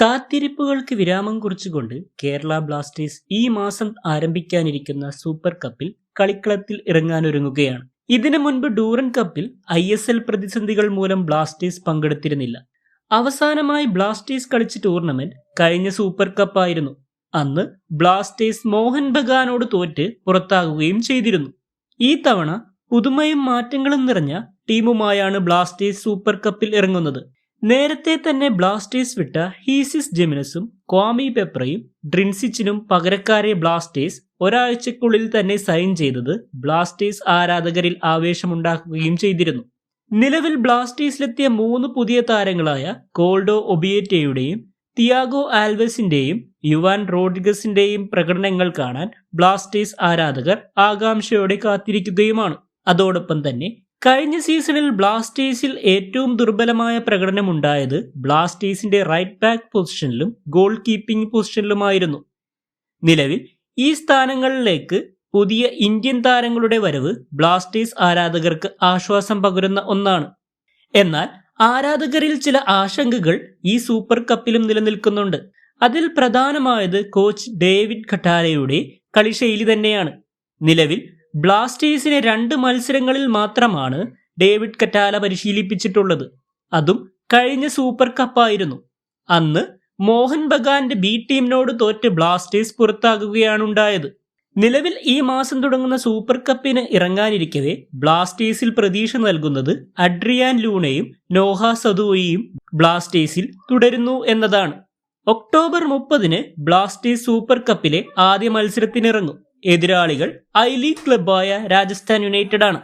കാത്തിരിപ്പുകൾക്ക് വിരാമം കുറിച്ചുകൊണ്ട് കേരള ബ്ലാസ്റ്റേഴ്സ് ഈ മാസം ആരംഭിക്കാനിരിക്കുന്ന സൂപ്പർ കപ്പിൽ കളിക്കളത്തിൽ ഇറങ്ങാനൊരുങ്ങുകയാണ്. ഇതിനു മുൻപ് ഡൂറൻ കപ്പിൽ ഐ എസ് എൽ പ്രതിസന്ധികൾ മൂലം ബ്ലാസ്റ്റേഴ്സ് പങ്കെടുത്തിരുന്നില്ല. അവസാനമായി ബ്ലാസ്റ്റേഴ്സ് കളിച്ച ടൂർണമെന്റ് കഴിഞ്ഞ സൂപ്പർ കപ്പായിരുന്നു. അന്ന് ബ്ലാസ്റ്റേഴ്സ് മോഹൻ ബഗാനോട് തോറ്റ് പുറത്താകുകയും ചെയ്തിരുന്നു. ഈ തവണ പുതുമയും മാറ്റങ്ങളും നിറഞ്ഞ ടീമുമായാണ് ബ്ലാസ്റ്റേഴ്സ് സൂപ്പർ കപ്പിൽ ഇറങ്ങുന്നത്. നേരത്തെ തന്നെ ബ്ലാസ്റ്റേഴ്സ് വിട്ട ഹീസിസ് ജെമിനസും ക്വാമി പെപ്രയും ഡ്രിൻസിച്ചിനും പകരക്കാരെ ബ്ലാസ്റ്റേഴ്സ് ഒരാഴ്ചക്കുള്ളിൽ തന്നെ സൈൻ ചെയ്തത് ബ്ലാസ്റ്റേഴ്സ് ആരാധകരിൽ ആവേശമുണ്ടാക്കുകയും ചെയ്തിരുന്നു. നിലവിൽ ബ്ലാസ്റ്റേഴ്സിലെത്തിയ മൂന്ന് പുതിയ താരങ്ങളായ കോൾഡോ ഒബിയേറ്റയുടെയും തിയാഗോ ആൽവസിന്റെയും യുവാൻ റോഡ്രിഗസിന്റെയും പ്രകടനങ്ങൾ കാണാൻ ബ്ലാസ്റ്റേഴ്സ് ആരാധകർ ആകാംക്ഷയോടെ കാത്തിരിക്കുകയുമാണ്. അതോടൊപ്പം തന്നെ കഴിഞ്ഞ സീസണിൽ ബ്ലാസ്റ്റേഴ്സിൽ ഏറ്റവും ദുർബലമായ പ്രകടനമുണ്ടായത് ബ്ലാസ്റ്റേഴ്സിന്റെ റൈറ്റ് ബാക്ക് പൊസിഷനിലും ഗോൾ കീപ്പിംഗ് പൊസിഷനിലുമായിരുന്നു നിലവിൽ ഈ സ്ഥാനങ്ങളിലേക്ക് പുതിയ ഇന്ത്യൻ താരങ്ങളുടെ വരവ് ബ്ലാസ്റ്റേഴ്സ് ആരാധകർക്ക് ആശ്വാസം പകരുന്ന ഒന്നാണ്. എന്നാൽ ആരാധകരിൽ ചില ആശങ്കകൾ ഈ സൂപ്പർ കപ്പിലും നിലനിൽക്കുന്നുണ്ട്. അതിൽ പ്രധാനമായത് കോച്ച് ഡേവിഡ് ഖട്ടാലയുടെ കളിശൈലി തന്നെയാണ്. നിലവിൽ ബ്ലാസ്റ്റേഴ്സിനെ രണ്ട് മത്സരങ്ങളിൽ മാത്രമാണ് ഡേവിഡ് കറ്റാല പരിശീലിപ്പിച്ചിട്ടുള്ളത്. അതും കഴിഞ്ഞ സൂപ്പർ കപ്പായിരുന്നു. അന്ന് മോഹൻ ബഗാന്റെ ബി ടീമിനോട് തോറ്റ് ബ്ലാസ്റ്റേഴ്സ് പുറത്താകുകയാണുണ്ടായത്. നിലവിൽ ഈ മാസം തുടങ്ങുന്ന സൂപ്പർ കപ്പിന് ഇറങ്ങാനിരിക്കവെ ബ്ലാസ്റ്റേഴ്സിൽ പ്രതീക്ഷ നൽകുന്നത് അഡ്രിയാൻ ലൂണയും നോഹ സദുവയും ബ്ലാസ്റ്റേഴ്സിൽ തുടരുന്നു എന്നതാണ്. ഒക്ടോബർ മുപ്പതിന് ബ്ലാസ്റ്റേഴ്സ് സൂപ്പർ കപ്പിലെ ആദ്യ മത്സരത്തിനിറങ്ങും. എതിരാളികൾ ഐ ലീഗ് ക്ലബായ രാജസ്ഥാൻ യുണൈറ്റഡ് ആണ്